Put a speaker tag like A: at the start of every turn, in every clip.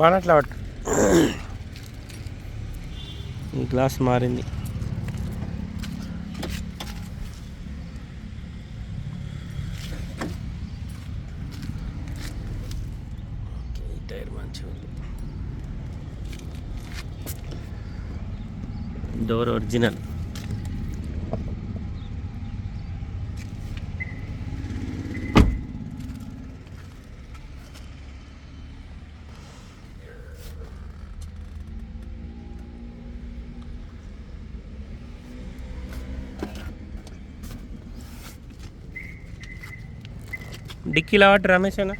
A: బాగా పట్టు ఈ గ్లాస్ మారింది. టైర్ మంచిగా ఉంది డోర్ ఒరిజినల్ డిక్కీలో వాటి రమేష్ అన్న.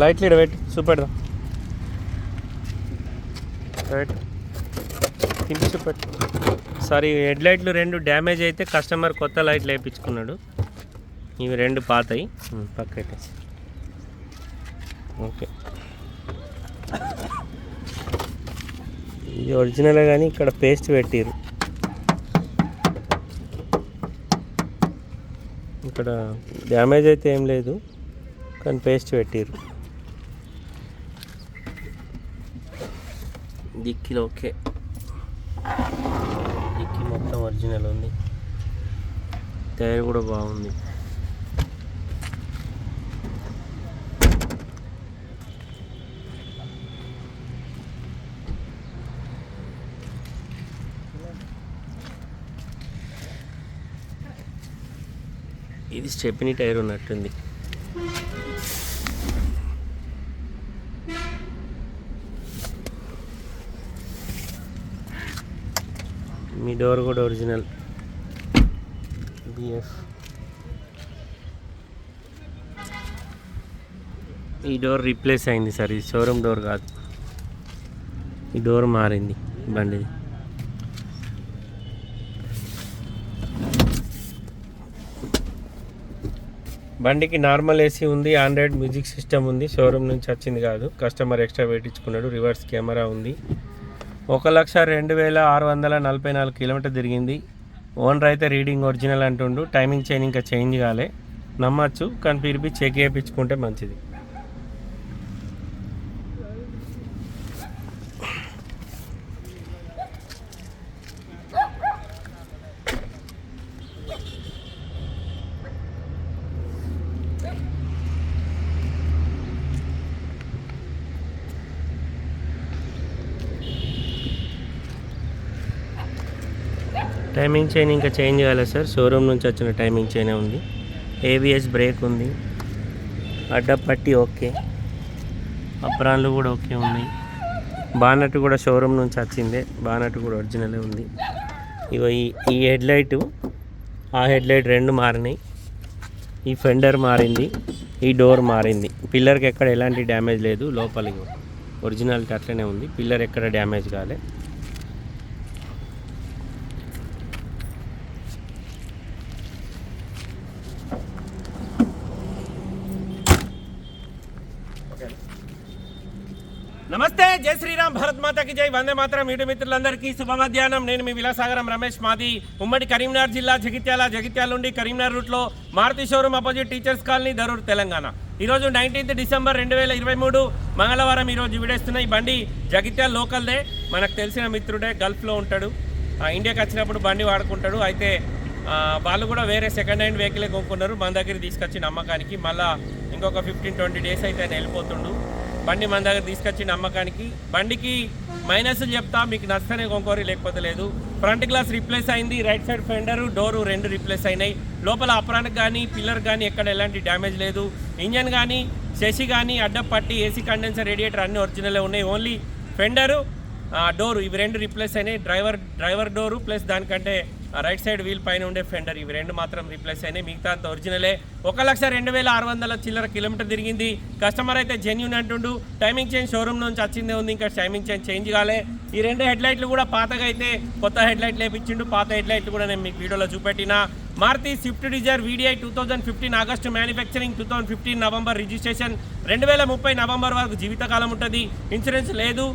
A: లైట్లు ఇక్కడ పెట్టి చూపెడదాం. రైట్. తింపి చూపెట్టు. సారీ హెడ్ లైట్లు రెండు డ్యామేజ్ అయితే కస్టమర్ కొత్త లైట్లు వేయించుకున్నాడు. ఇవి రెండు పాతాయి. పక్క పెట్టేసి. ఓకే. ఇది ఒరిజినలే కానీ ఇక్కడ పేస్ట్ పెట్టిరు. ఇక్కడ డ్యామేజ్ అయితే ఏం లేదు కానీ పేస్ట్ పెట్టిరు. డిక్కీలో ఓకే. డిక్కీ మొత్తం ఒరిజినల్ ఉంది. టైర్ కూడా బాగుంది. ఇది స్టెపినీ టైర్ ఉన్నట్టుంది. మీ డోర్ కూడా ఒరిజినల్. బిఎఫ్. ఈ డోర్ రీప్లేస్ అయింది సార్ ఇది షోరూమ్ డోర్ కాదు. ఈ డోర్ మారింది బండిది. బండికి నార్మల్ ఏసీ ఉంది ఆండ్రాయిడ్ మ్యూజిక్ సిస్టమ్ ఉంది షోరూమ్ నుంచి వచ్చింది కాదు. కస్టమర్ ఎక్స్ట్రా పెట్టించుకున్నాడు రివర్స్ కెమెరా ఉంది. ఒక లక్ష రెండు వేల ఆరు వందల నలభై నాలుగు కిలోమీటర్ తిరిగింది. ఓనర్ అయితే రీడింగ్ ఒరిజినల్ అంటుండు టైమింగ్ చైన్ ఇంకా చేంజ్ కాలే. నమ్మచ్చు కానీ పిలిపి చెక్ చేయించుకుంటే మంచిది. టైమింగ్ చైన్ ఇంకా చేంజ్ కాలేదు సార్? షోరూమ్ నుంచి వచ్చిన టైమింగ్ చైనే ఉంది. ఏవిఎస్ బ్రేక్ ఉంది. అడ్డపట్టి ఓకే. అప్రాన్లు కూడా ఓకే ఉన్నాయి. బానట్ కూడా షోరూమ్ నుంచి వచ్చిందే. బానట్ కూడా ఒరిజినలే ఉంది. ఇగో ఈ ఈ హెడ్లైట్ ఆ హెడ్ లైట్ రెండు మారినాయి. ఈ ఫెండర్ మారింది. ఈ డోర్ మారింది. పిల్లర్కి ఎక్కడ ఎలాంటి డ్యామేజ్ లేదు. లోపలికి ఒరిజినాలిటీ అట్లనే ఉంది. పిల్లర్ ఎక్కడ డ్యామేజ్ కాలే. నమస్తే జై శ్రీరామ్ భారత్ మాతకి జై. వందే మాత్రం ఇటు మిత్రులందరికీ శుభ మధ్యాహ్నం నేను మీ విలాసాగరం రమేష్ మాది. ఉమ్మడి కరీంనగర్ జిల్లా జగిత్యాల జగిత్యాల నుండి కరీంనగర్ రూట్లో Maruti showroom opposite teachers colony Darur Telangana. ఈరోజు నైన్టీన్త్ డిసెంబర్ రెండు వేల ఇరవై మూడు మంగళవారం ఈరోజు విడేస్తున్న ఈ బండి జగిత్యాల లోకల్దే. మనకు తెలిసిన మిత్రుడే గల్ఫ్లో ఉంటాడు. ఇండియాకి వచ్చినప్పుడు బండి వాడుకుంటాడు. అయితే వాళ్ళు కూడా వేరే సెకండ్ హ్యాండ్ వెహికలే కొనుక్కున్నారు. మన దగ్గర తీసుకొచ్చి నమ్మకానికి. మళ్ళీ ఇంకొక ఫిఫ్టీన్ ట్వంటీ డేస్ అయితే ఆయన వెళ్ళిపోతుండు. బండి మన దగ్గర తీసుకొచ్చి నమ్మకానికి బండికి మైనస్ చెప్తా మీకు నచ్చనే కొంకోరి లేకపోతే లేదు. ఫ్రంట్ గ్లాస్ రీప్లేస్ అయింది రైట్ సైడ్ ఫెండరు డోరు రెండు రీప్లేస్ అయినాయి. లోపల అప్రానికి కానీ పిల్లర్ కానీ ఎక్కడ ఎలాంటి డ్యామేజ్ లేదు. ఇంజన్ కానీ శశి కానీ అడ్డపట్టి ఏసీ కండెన్సర్ రేడియేటర్ అన్ని ఒరిజినలే ఉన్నాయి. ఓన్లీ ఫెండరు డోరు ఇవి రెండు రీప్లేస్ అయినాయి. డ్రైవర్ డ్రైవర్ డోరు ప్లస్ దానికంటే రైట్ సైడ్ వీల్ పైన ఉండే ఫెండర్ ఇవి రెండు మాత్రం రీప్లేస్ అయినాయి. మిగతా అంత ఒరిజినలే ఒక లక్ష రెండు వేల ఆరు వందల చిల్లర కిలోమీటర్ తిరిగింది. కస్టమర్ అయితే జెన్యున్ అంటుండు. టైమింగ్ చేంజ్ షోరూమ్ నుంచి వచ్చిందే ఉంది. ఇంకా టైమింగ్ చేంజ్ చేంజ్ కాలే. ఈ రెండు హెడ్ లైట్లు కూడా పాతగా అయితే కొత్త హెడ్ లైట్లు వేపించిండు పాత హెడ్ లైట్లు కూడా నేను మీకు వీడియోలో చూపెట్టిన. Maruti Swift Dzire VDI two thousand fifteen August manufacturing two thousand fifteen November registration రెండు వేల ముప్పై నవంబర్ వరకు జీవితకాలం ఉంటుంది. ఇన్సూరెన్స్ లేదు.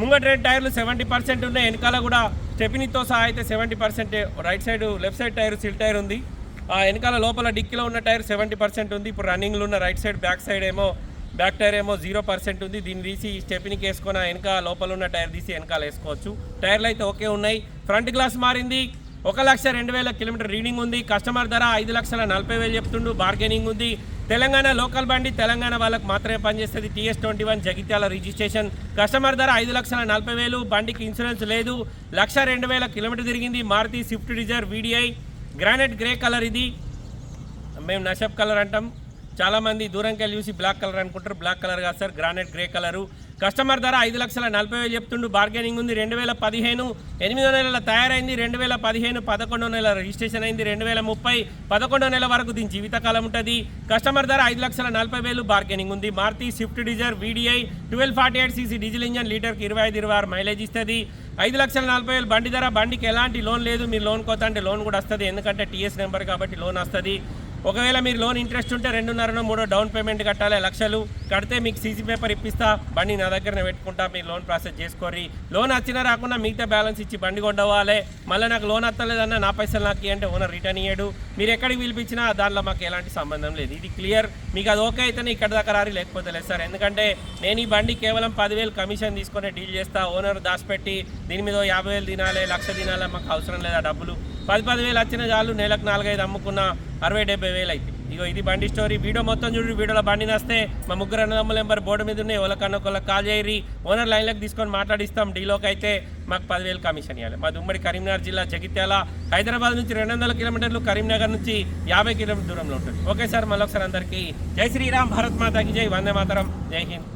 A: ముంగట రెండు టైర్లు సెవెంటీ పర్సెంట్ ఉన్నాయి వెనకాల కూడా స్టెపినీతో సహా అయితే seventy percent right side left side tyre సిల్ టైర్ ఉంది. ఆ వెనకాల లోపల డిక్కీలో ఉన్న టైర్ సెవెంటీ పర్సెంట్ ఉంది. ఇప్పుడు రన్నింగ్లో ఉన్న రైట్ సైడ్ బ్యాక్ సైడ్ ఏమో బ్యాక్ టైర్ ఏమో జీరో పర్సెంట్ ఉంది. దీన్ని తీసి స్టెపినికి వేసుకొని వెనక లోపల ఉన్న టైర్ తీసి వెనకాల వేసుకోవచ్చు. టైర్లు అయితే ఓకే ఉన్నాయి. ఫ్రంట్ గ్లాస్ మారింది. ఒక లక్ష రెండు వేల కిలోమీటర్ రీడింగ్ ఉంది. కస్టమర్ ధర ఐదు లక్షల నలభై వేలు చెప్తుండు. బార్గెనింగ్ ఉంది. తెలంగాణ లోకల్ బండి తెలంగాణ వాళ్ళకు మాత్రమే పనిచేస్తుంది. TS twenty one Jagtial registration. Customer ధర ఐదు లక్షల నలభై వేలు. బండికి ఇన్సూరెన్స్ లేదు. లక్ష రెండు వేల కిలోమీటర్ తిరిగింది. Maruti Swift Dzire VDI. Granite grey colour ఇది. మేము నషబ్ కలర్ అంటాం. చాలామంది దూరంకి వెళ్ళి చూసి బ్లాక్ కలర్ అనుకుంటారు. బ్లాక్ కలర్ కాదు sir granite grey colour. Customer ధర ఐదు లక్షల నలభై వేలు చెప్తుండు బార్గెనింగ్ ఉంది రెండు వేల పదిహేను ఎనిమిదో నెలల తయారైంది రెండు వేల పదిహేను పదకొండో నెల రిజిస్ట్రేషన్ అయింది రెండు వేల ముప్పై పదకొండో నెల వరకు దీని జీవితకాలం ఉంటుంది. కస్టమర్ ధర ఐదు లక్షల నలభై వేలు బార్గెనింగ్ ఉంది. Maruti Swift Dzire VDI twelve forty eight CC diesel engine లీటర్కి ఇరవై ఐదు ఇరవై ఆరు మైలేజ్ ఇస్తుంది. ఐదు లక్షల నలభై వేలు బండి ధర బండికి ఎలాంటి లోన్ లేదు మీరు లోన్ కోత అంటే లోన్ కూడా వస్తుంది. ఎందుకంటే టీఎస్ నెంబర్ కాబట్టి లోన్ వస్తుంది. ఒకవేళ మీరు లోన్ ఇంట్రెస్ట్ ఉంటే రెండున్నర మూడో డౌన్ పేమెంట్ కట్టాలి లక్షలు కడితే మీకు సీసీ పేపర్ ఇప్పిస్తా బండి నా దగ్గరనే పెట్టుకుంటా మీరు లోన్ ప్రాసెస్ చేసుకోరి లోన్ వచ్చినా రాకుండా మిగతా బ్యాలెన్స్ ఇచ్చి బండి కొండవాలి మళ్ళీ నాకు లోన్ వస్తలేదన్న నా పైసలు నాకు అంటే ఓనర్ రిటర్న్ ఇయ్యాడు. మీరు ఎక్కడికి పిలిపించినా దానిలో మాకు ఎలాంటి సంబంధం లేదు. ఇది క్లియర్. మీకు అది ఓకే అయితేనే ఇక్కడ దాకా రారి లేకపోతే లేదు సార్. ఎందుకంటే నేను ఈ బండి కేవలం పదివేలు కమిషన్ తీసుకొని డీల్ చేస్తా ఓనర్ దాచిపెట్టి దీని మీద యాభై వేలు తినాలి లక్ష తినాలి మాకు అవసరం లేదా డబ్బులు. పది పదివేలు వచ్చిన చాలు నెలకు నాలుగైదు అమ్ముకున్న అరవై డెబ్బై వేలు అయితే ఇగో ఇది బండి స్టోరీ. వీడియో మొత్తం చూడు వీడియోలో బండి నస్తే మా ముగ్గురు అన్నదమ్ముల నెంబర్ బోర్డు మీద ఉన్నాయి. ఎవరికన్నా ఒకళ్ళకి కాల్ చేయరి ఓనర్ లైన్లోకి తీసుకొని మాట్లాడిస్తాం. డీలోకి అయితే మాకు పదివేలు కమిషన్ ఇవ్వాలి మాది ఉమ్మడి కరీంనగర్ జిల్లా జగిత్యాల. హైదరాబాద్ నుంచి రెండు వందల కిలోమీటర్లు కరీంనగర్ నుంచి యాభై కిలోమీటర్ దూరంలో ఉంటుంది. ఓకే సార్ మళ్ళొకసారి అందరికీ జై శ్రీరామ్ భారత్ మాతాకి జై వందే మాతరం జై హింద్.